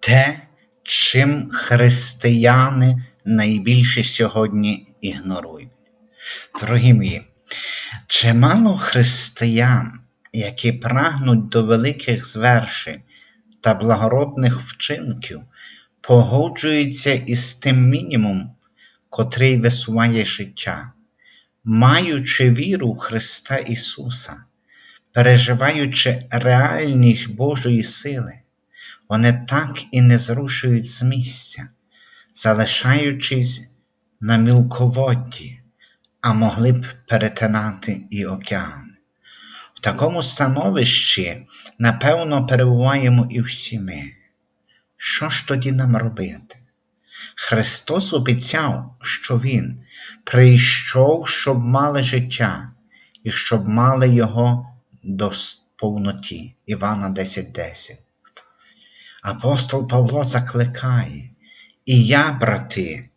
те, чим християни найбільше сьогодні ігнорують. Дорогі мої, чимало християн, які прагнуть до великих звершень та благородних вчинків, погоджуються із тим мінімум, котрий висуває життя, маючи віру Христа Ісуса, переживаючи реальність Божої сили, вони так і не зрушують з місця, залишаючись на мілководді, а могли б перетинати і океани. В такому становищі, напевно, перебуваємо і всі ми. Що ж тоді нам робити? Христос обіцяв, що Він прийшов, щоб мали життя, і щоб мали його до повноті. Івана 10:10. Апостол Павло закликає, і я, брати,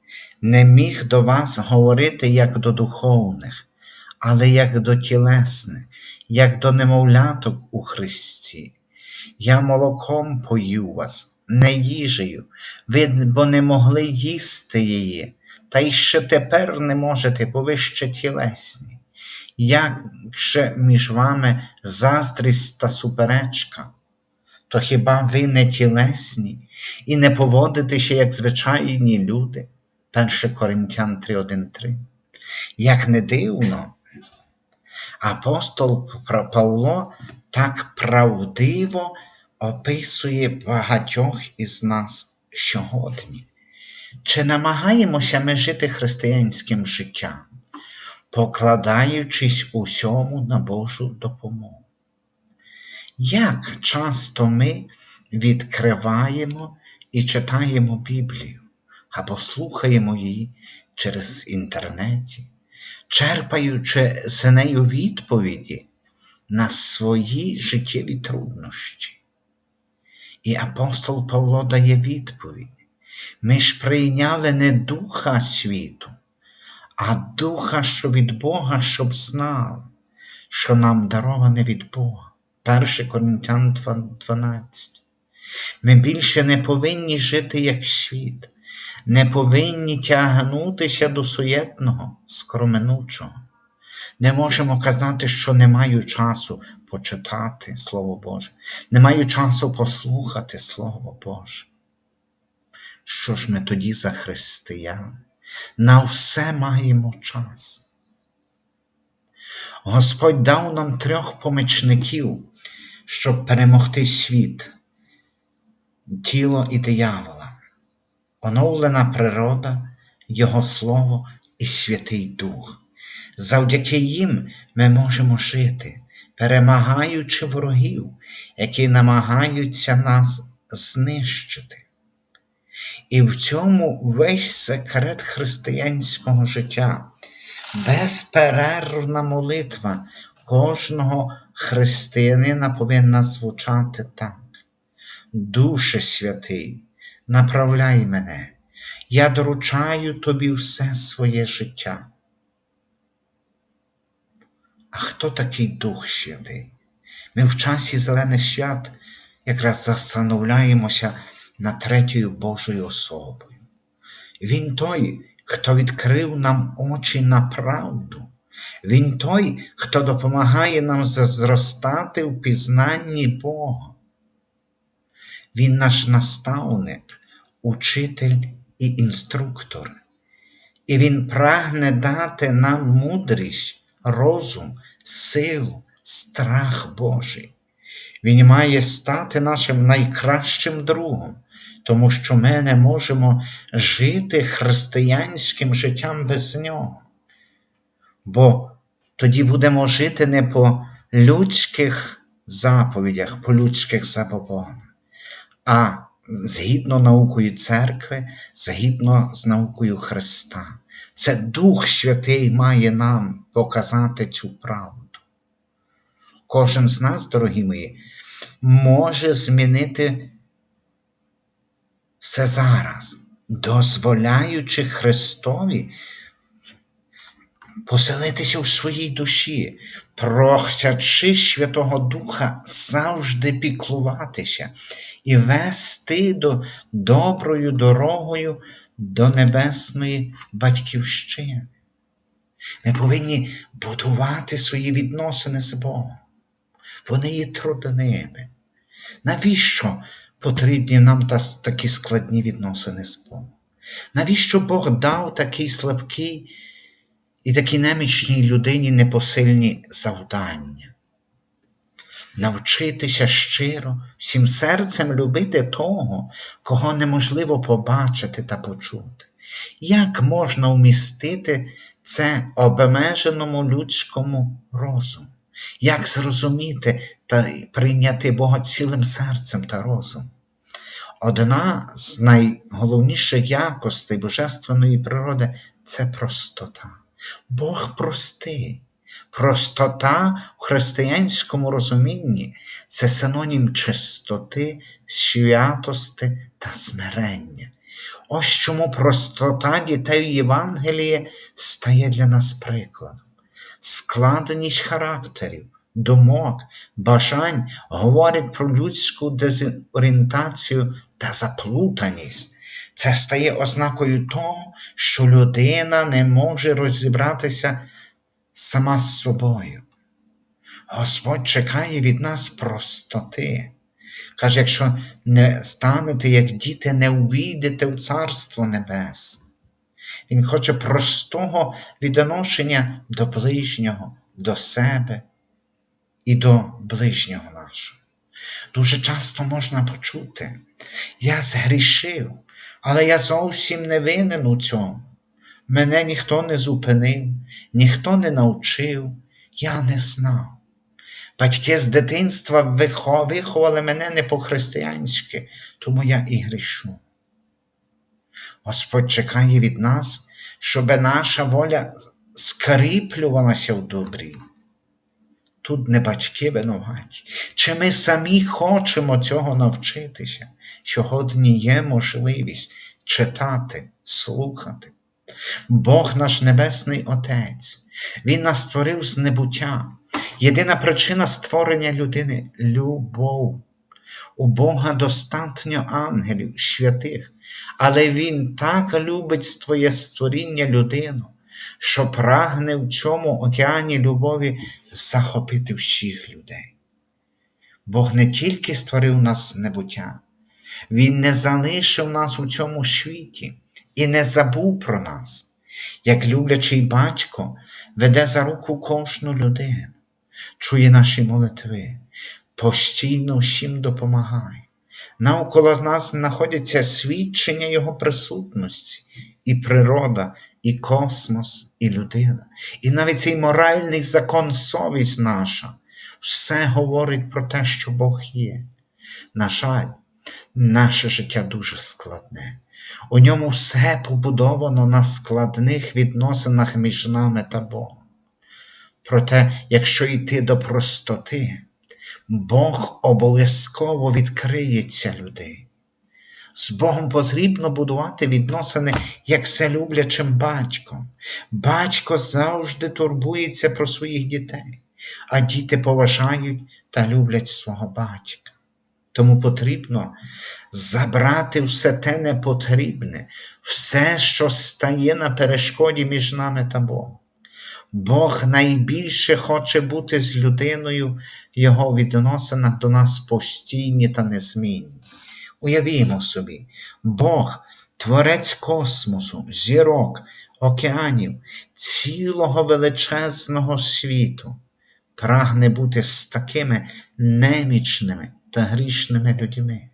не міг до вас говорити як до духовних, але як до тілесних, як до немовляток у Христі. Я молоком пою вас, не їжею, ви бо не могли їсти її, та й ще тепер не можете, бо ви ще тілесні. Як же між вами заздрість та суперечка? То хіба ви не тілесні і не поводитеся, як звичайні люди? 1 Коринтян 3.1.3. Як не дивно, апостол Павло так правдиво описує багатьох із нас сьогодні. Чи намагаємося ми жити християнським життям, покладаючись усьому на Божу допомогу? Як часто ми відкриваємо і читаємо Біблію або слухаємо її через інтернеті, черпаючи з нею відповіді на свої життєві труднощі? І апостол Павло дає відповідь. Ми ж прийняли не духа світу, а духа, що від Бога, щоб знали, що нам дароване від Бога. 1 Коринтян 12. Ми більше не повинні жити як світ, не повинні тягнутися до суєтного, скроменучого. Не можемо казати, що не маю часу почитати Слово Боже, не маю часу послухати Слово Боже. Що ж ми тоді за християни? На все маємо час. Господь дав нам трьох помічників, щоб перемогти світ, тіло і диявола, оновлена природа, Його Слово і Святий Дух. Завдяки їм ми можемо жити, перемагаючи ворогів, які намагаються нас знищити. І в цьому весь секрет християнського життя, безперервна молитва кожного християнина повинна звучати так. Душе святий, направляй мене, я доручаю тобі все своє життя. А хто такий Дух Святий? Ми в часі зелених свят якраз застановляємося над третьою Божою особою. Він той, хто відкрив нам очі на правду. Він той, хто допомагає нам зростати в пізнанні Бога. Він наш наставник, учитель і інструктор. І Він прагне дати нам мудрість, розум, силу, страх Божий. Він має стати нашим найкращим другом, тому що ми не можемо жити християнським життям без нього. Бо тоді будемо жити не по людських заповідях, по людських забобонах, а згідно наукою церкви, згідно з наукою Христа. Це Дух Святий має нам показати цю правду. Кожен з нас, дорогі мої, може змінити все зараз, дозволяючи Христові поселитися в своїй душі, просячи Святого Духа завжди піклуватися і вести до доброю дорогою до небесної батьківщини. Ми повинні будувати свої відносини з Богом. Вони є трудними. Навіщо потрібні нам та- такі складні відносини з Богом? Навіщо Бог дав такій слабкій і такій немічній людині непосильні завдання? Навчитися щиро, всім серцем любити того, кого неможливо побачити та почути. Як можна вмістити це обмеженому людському розуму? Як зрозуміти та прийняти Бога цілим серцем та розумом? Одна з найголовніших якостей божественної природи це простота. Бог простий. Простота в християнському розумінні це синонім чистоти, святости та смирення. Ось чому простота дітей Євангелії стає для нас прикладом. Складеність характерів, думок, бажань говорять про людську дезорієнтацію та заплутаність. Це стає ознакою того, що людина не може розібратися сама з собою. Господь чекає від нас простоти. Каже, якщо не станете, як діти, не увійдете в Царство Небесне. Він хоче простого відношення до ближнього, до себе і до ближнього нашого. Дуже часто можна почути, я згрішив, але я зовсім не винен у цьому. Мене ніхто не зупинив, ніхто не навчив, я не знав. Батьки з дитинства вихо- виховали мене не по-християнськи, тому я і грішу. Господь чекає від нас, щоб наша воля скріплювалася в добрі. Тут не батьки винуваті. Чи ми самі хочемо цього навчитися? Сьогодні є можливість читати, слухати. Бог наш Небесний Отець, Він нас створив з небуття. Єдина причина створення людини любов. У Бога достатньо ангелів, святих, але Він так любить твоє створіння людину, що прагне в цьому океані любові захопити всіх людей. Бог не тільки створив нас небуття, Він не залишив нас у цьому світі і не забув про нас, як люблячий батько веде за руку кожну людину, чує наші молитви, постійно всім допомагає. Навколо нас знаходяться свідчення Його присутності, і природа, і космос, і людина, і навіть цей моральний закон, совість наша, все говорить про те, що Бог є. На жаль, наше життя дуже складне. У ньому все побудовано на складних відносинах між нами та Богом. Проте, якщо йти до простоти, Бог обов'язково відкриється людей. З Богом потрібно будувати відносини як з люблячим батьком. Батько завжди турбується про своїх дітей, а діти поважають та люблять свого батька. Тому потрібно забрати все те непотрібне, все, що стає на перешкоді між нами та Богом. Бог найбільше хоче бути з людиною, його в відносинах до нас постійні та незмінні. Уявімо собі, Бог, творець космосу, зірок, океанів, цілого величезного світу, прагне бути з такими немічними та грішними людьми.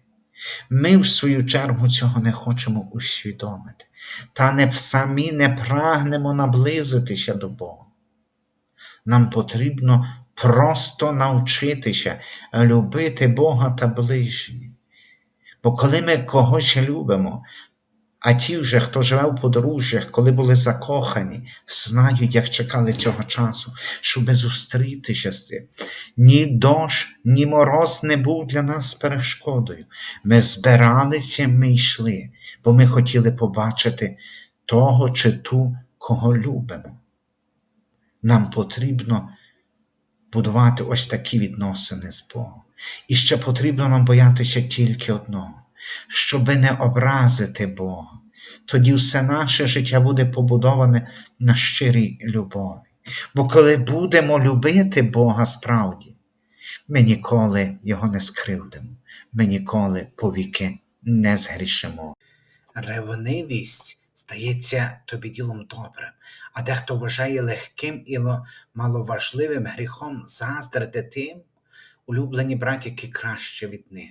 Ми, в свою чергу, цього не хочемо усвідомити, та не самі не прагнемо наблизитися до Бога. Нам потрібно просто навчитися любити Бога та ближніх. Бо коли ми когось любимо, а ті вже, хто живе в подружжях, коли були закохані, знають, як чекали цього часу, щоб зустрітися з цим. Ні дощ, ні мороз не був для нас перешкодою. Ми збиралися, ми йшли, бо ми хотіли побачити того чи ту, кого любимо. Нам потрібно будувати ось такі відносини з Богом. І ще потрібно нам боятися тільки одного, щоби не образити Бога. Тоді все наше життя буде побудоване на щирій любові. Бо коли будемо любити Бога справді, ми ніколи Його не скривдимо, ми ніколи повіки не згрішимо. Ревнивість стається тобі ділом добрим, а дехто вважає легким і маловажливим гріхом заздрити тим, улюблені братіки краще від них.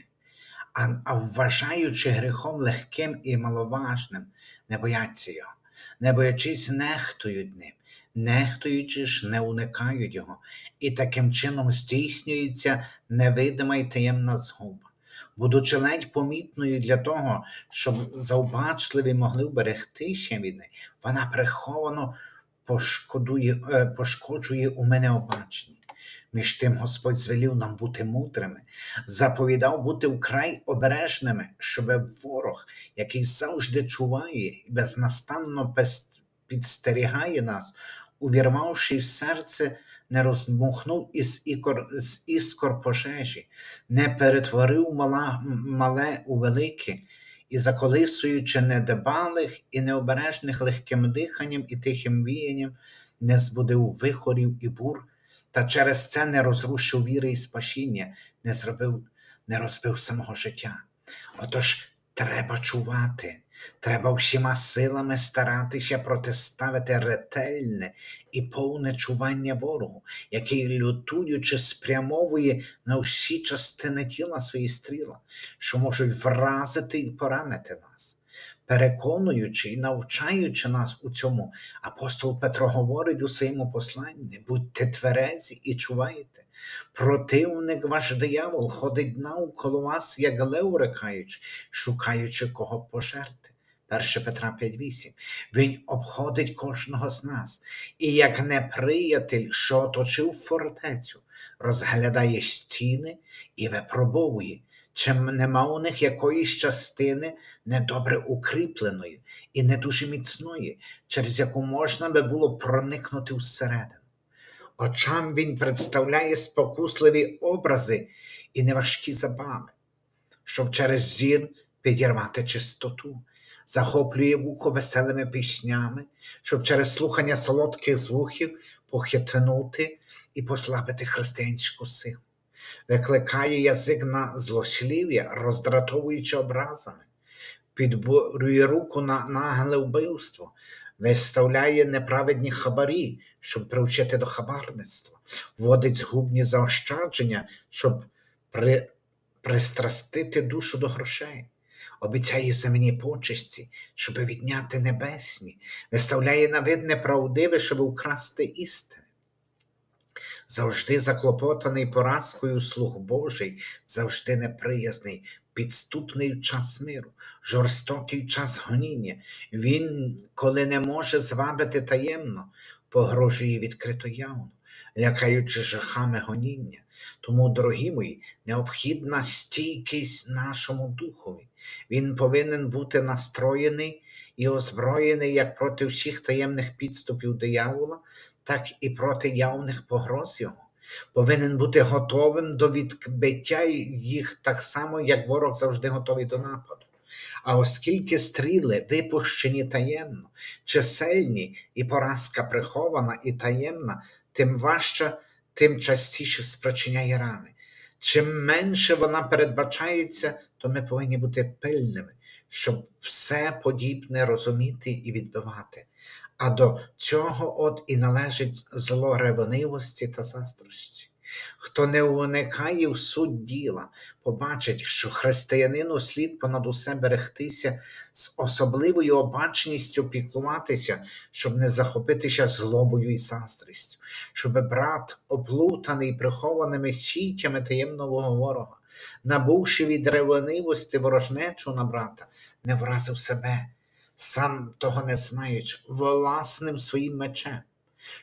А, а вважаючи гріхом легким і маловажним, не бояться його, не боячись, нехтують ним, нехтуючи ж, не уникають його, і таким чином здійснюється невидима й таємна згуба. Будучи ледь помітною для того, щоб заобачливі могли вберегтися від неї, вона приховано пошкодує, е, пошкоджує у мене обачні. Між тим Господь звелів нам бути мудрими, заповідав бути вкрай обережними, щоб ворог, який завжди чуває і безнастанно підстерігає нас, увірвавши в серце, не розмухнув із ікор, з іскор пожежі, не перетворив мала, мале у велике, і заколисуючи недбалих і необережних легким диханням і тихим віянням, не збудив вихорів і бур, та через це не розрушив віри і спасіння, не зробив, не розбив самого життя. Отож, треба чувати, треба всіма силами старатися протиставити ретельне і повне чування ворогу, який лютуючи спрямовує на всі частини тіла свої стріла, що можуть вразити і поранити нас. Переконуючи і навчаючи нас у цьому, апостол Петро говорить у своєму посланні: будьте тверезі і чувайте. Противник ваш диявол ходить навколо вас, як лев рикаючи, шукаючи кого пожерти. 1 Петра 5.8. Він обходить кожного з нас, і як неприятель, що оточив фортецю, розглядає стіни і випробовує, чи нема у них якоїсь частини недобре укріпленої і не дуже міцної, через яку можна би було проникнути всередину. Очам він представляє спокусливі образи і неважкі забави, щоб через зір підірвати чистоту, захоплює вухо веселими піснями, щоб через слухання солодких звуків похитнути і послабити християнську силу, викликає язик на злослів'я, роздратовуючи образами, підбурює руку на нагле вбивство, виставляє неправедні хабарі, щоб привчити до хабарництва, вводить згубні заощадження, щоб при, пристрастити душу до грошей, обіцяє земні почесті, щоб відняти небесні, виставляє на вид неправдиве, щоб украсти істини. Завжди заклопотаний поразкою слуг Божий, завжди неприязний, підступний час миру, жорстокий час гоніння. Він, коли не може звабити таємно, погрожує відкрито явно, лякаючи жахами гоніння. Тому, дорогі мої, необхідна стійкість нашому духові. Він повинен бути настроєний і озброєний як проти всіх таємних підступів диявола, так і проти явних погроз його. Повинен бути готовим до відбиття їх так само, як ворог завжди готовий до нападу. А оскільки стріли випущені таємно, чисельні і поразка прихована і таємна, тим важче, тим частіше спричиняє рани. Чим менше вона передбачається, то ми повинні бути пильними, щоб все подібне розуміти і відбивати. А до цього от і належить зло ревнивості та заздрості. Хто не уникає в суть діла, побачить, що християнину слід понад усе берегтися з особливою обачністю піклуватися, щоб не захопитися злобою і заздрістю, щоб брат, оплутаний прихованими сітями таємного ворога, набувши від ревнивості ворожнечу на брата, не вразив себе сам того не знаючи, власним своїм мечем,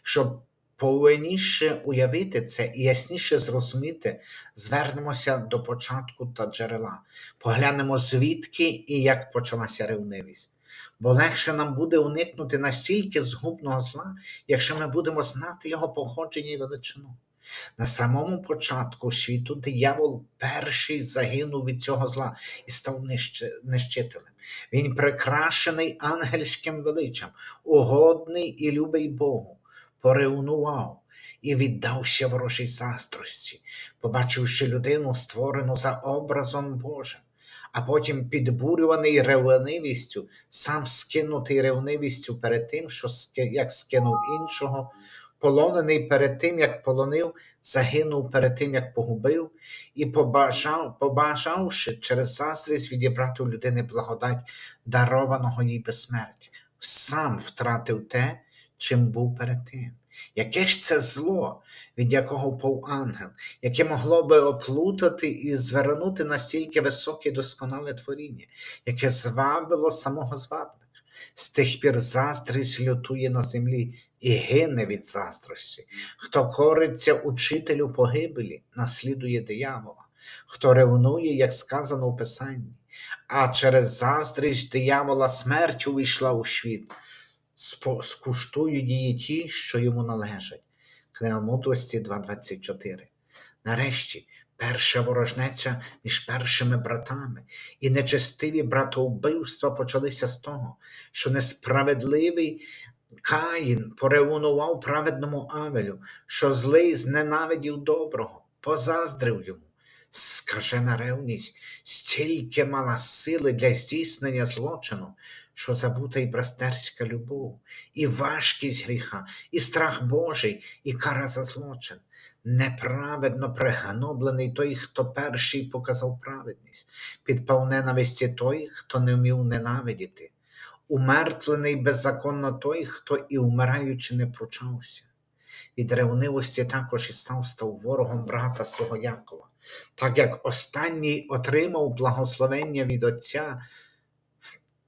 щоб повинніше уявити це і ясніше зрозуміти, звернемося до початку та джерела, поглянемо звідки і як почалася ревнивість. Бо легше нам буде уникнути настільки згубного зла, якщо ми будемо знати його походження і величину. На самому початку світу диявол перший загинув від цього зла і став нищ- нищителем. Він прикрашений ангельським величам, угодний і любий Богу, поревнував і віддався ворожій заздрості, побачивши людину, створену за образом Божим, а потім підбурюваний ревнивістю, сам скинутий ревнивістю перед тим, що як скинув іншого, полонений перед тим, як полонив, загинув перед тим, як погубив, і побажав, побажавши через заздрість відібрати у людини благодать, дарованого їй безсмертя, сам втратив те, чим був перед тим. Яке ж це зло, від якого впав ангел, яке могло би оплутати і звернути настільки високе досконале творіння, яке звабило самого звабника. З тих пір заздрість лютує на землі і гине від заздрості. Хто кориться учителю погибелі, наслідує диявола, хто ревнує, як сказано в Писанні, а через заздрість диявола смерть увійшла у світ. Скуштують її ті, що йому належать. Книга мудрості 2.24. Нарешті, перша ворожнеця між першими братами і нечестиві братовбивства почалися з того, що несправедливий Каїн поревнував праведному Авелю, що злий зненавидів доброго, позаздрив йому. Скажена ревність стільки мала сили для здійснення злочину, що забута і братерська любов, і важкість гріха, і страх Божий, і кара за злочин. Неправедно пригноблений той, хто перший показав праведність, підпав ненависті той, хто не вмів ненавидіти, умертвлений беззаконно той, хто і вмираючи не пручався. Від ревнивості також і став став ворогом брата свого Якова, так як останній отримав благословення від Отця,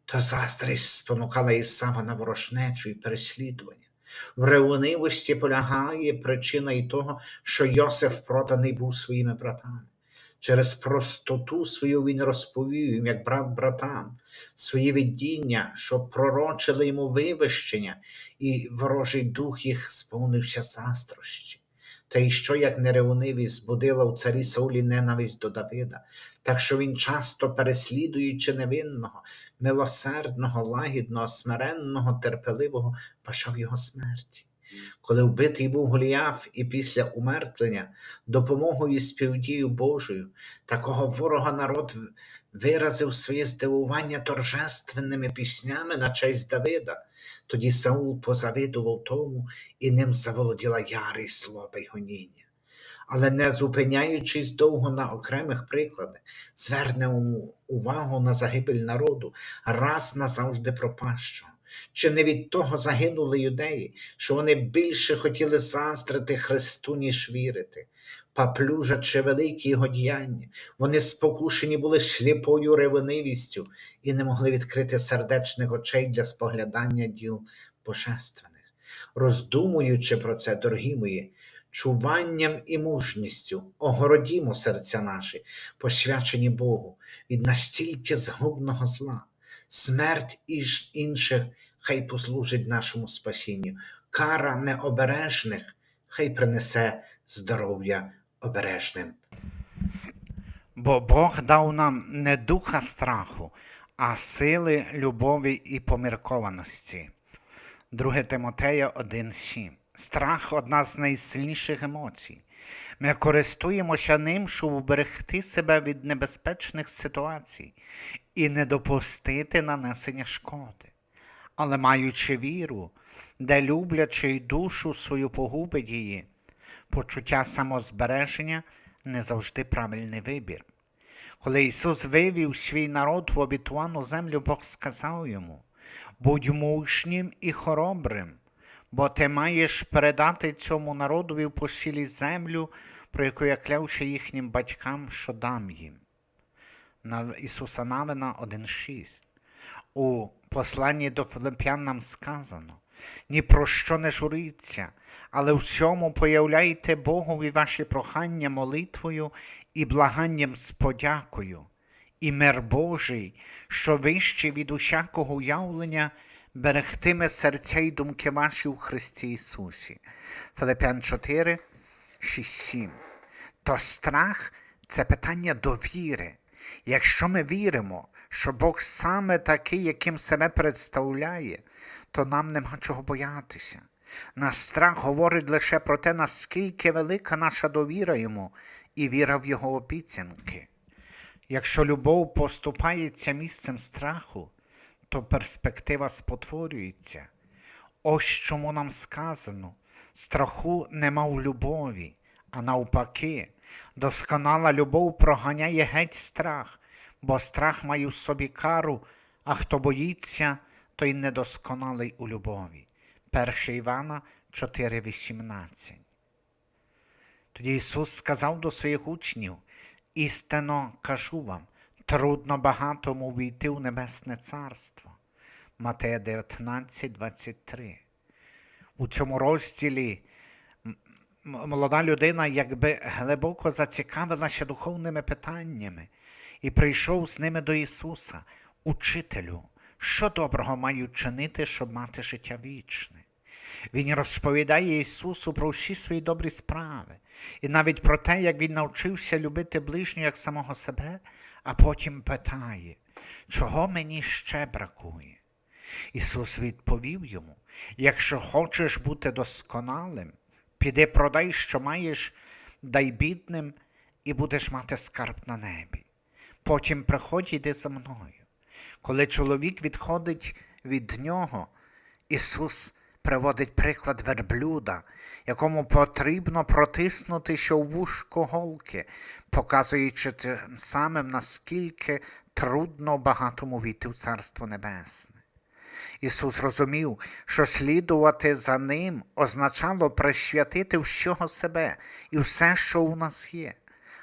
то заздрість спонукала Ісава на ворожнечу і переслідування. В ревнивості полягає причина і того, що Йосиф проданий був своїми братами. Через простоту свою він розповів їм, як брат братам, свої видіння, що пророчили йому вивищення, і ворожий дух їх сповнився заздрощі. Та й що, як неревнивість збудила в царі Саулі ненависть до Давида, так що він, часто переслідуючи невинного, милосердного, лагідного, смиренного, терпеливого, бажав його смерті. Коли вбитий був Голіаф і після умертвлення, допомогою співдію Божою, такого ворога народ виразив своє здивування торжественними піснями на честь Давида. Тоді Саул позавидував тому, і ним заволоділа ярість злоба й гоніння. Але не зупиняючись довго на окремих прикладах, звернемо увагу на загибель народу раз назавжди пропащого. Чи не від того загинули юдеї, що вони більше хотіли заздрити Христу, ніж вірити, паплюжачи великі його діяння, вони спокушені були сліпою ревнивістю і не могли відкрити сердечних очей для споглядання діл божественних. Роздумуючи про це, дорогі мої, чуванням і мужністю огородімо серця наші, посвячені Богу, від настільки згубного зла. Смерть іж інших хай послужить нашому спасінню, кара необережних хай принесе здоров'я обережним. Бо Бог дав нам не духа страху, а сили, любові і поміркованості. 2 Тимотея 1.7. Страх одна з найсильніших емоцій. Ми користуємося ним, щоб уберегти себе від небезпечних ситуацій і не допустити нанесення шкоди. Але маючи віру, де люблячи й душу свою погубить її, почуття самозбереження не завжди правильний вибір. Коли Ісус вивів свій народ в обітувану землю, Бог сказав йому: будь мужнім і хоробрим, бо ти маєш передати цьому народові в посілі землю, про яку я клявся їхнім батькам, що дам їм. На Ісуса Навина 1.6. У посланні до Филип'ян нам сказано: ні про що не журіться, але в цьому появляйте Богові ваші прохання молитвою і благанням з подякою, і мир Божий, що вищий від усякого уявлення, берегтиме серця й думки ваші у Христі Ісусі. Филип'ян 4, 6.7. То страх це питання довіри. Якщо ми віримо, що Бог саме такий, яким себе представляє, то нам нема чого боятися. Наш страх говорить лише про те, наскільки велика наша довіра йому і віра в його обіцянки. Якщо любов поступається місцем страху, то перспектива спотворюється. Ось чому нам сказано: страху нема в любові, а навпаки, досконала любов проганяє геть страх, бо страх має в собі кару, а хто боїться, той недосконалий у любові. 1 Івана 4,18. Тоді Ісус сказав до своїх учнів: істинно кажу вам, трудно багатому війти в Небесне Царство. Матея 19, 23. У цьому розділі молода людина якби глибоко зацікавилася духовними питаннями і прийшов з ними до Ісуса, учителю, що доброго маю чинити, щоб мати життя вічне. Він розповідає Ісусу про всі свої добрі справи, і навіть про те, як він навчився любити ближнього як самого себе, а потім питає, чого мені ще бракує. Ісус відповів йому: якщо хочеш бути досконалим, піди продай, що маєш, дай бідним, і будеш мати скарб на небі. Потім приходь іди за мною. Коли чоловік відходить від нього, Ісус приводить приклад верблюда, якому потрібно протиснути що в вушко голки, показуючи тим самим, наскільки трудно багатому війти в Царство Небесне. Ісус розумів, що слідувати за ним означало присвятити всього себе і все, що у нас є.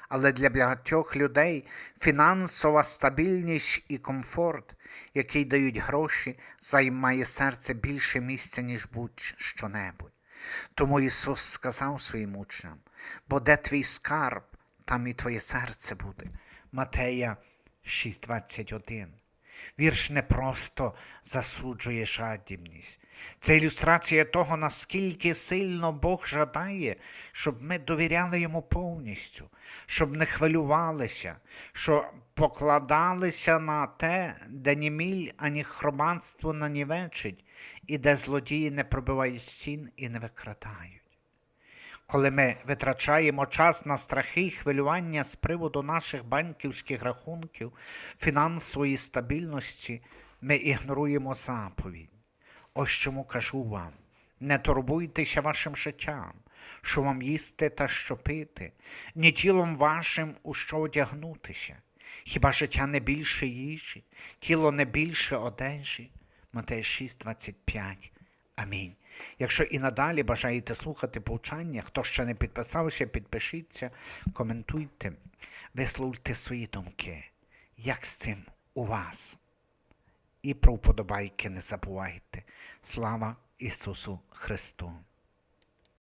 Але для багатьох людей фінансова стабільність і комфорт, який дають гроші, займає серце більше місця, ніж будь-що-небудь. Тому Ісус сказав своїм учням: бо де твій скарб, там і твоє серце буде. Матея 6,21. Вірш не просто засуджує жадібність. Це ілюстрація того, наскільки сильно Бог жадає, щоб ми довіряли йому повністю, щоб не хвилювалися, що покладалися на те, де ні міль, ані хроманство нанівечить, і де злодії не пробивають стін і не викрадають. Коли ми витрачаємо час на страхи і хвилювання з приводу наших банківських рахунків, фінансової стабільності, ми ігноруємо заповідь. Ось чому кажу вам: не турбуйтеся вашим життям, що вам їсти та що пити, ні тілом вашим у що одягнутися. Хіба життя не більше їжі, тіло не більше одежі? Матей 6,25. Амінь. Якщо і надалі бажаєте слухати повчання, хто ще не підписався, підпишіться, коментуйте, висловлюйте свої думки, як з цим у вас. І про вподобайки не забувайте. Слава Ісусу Христу!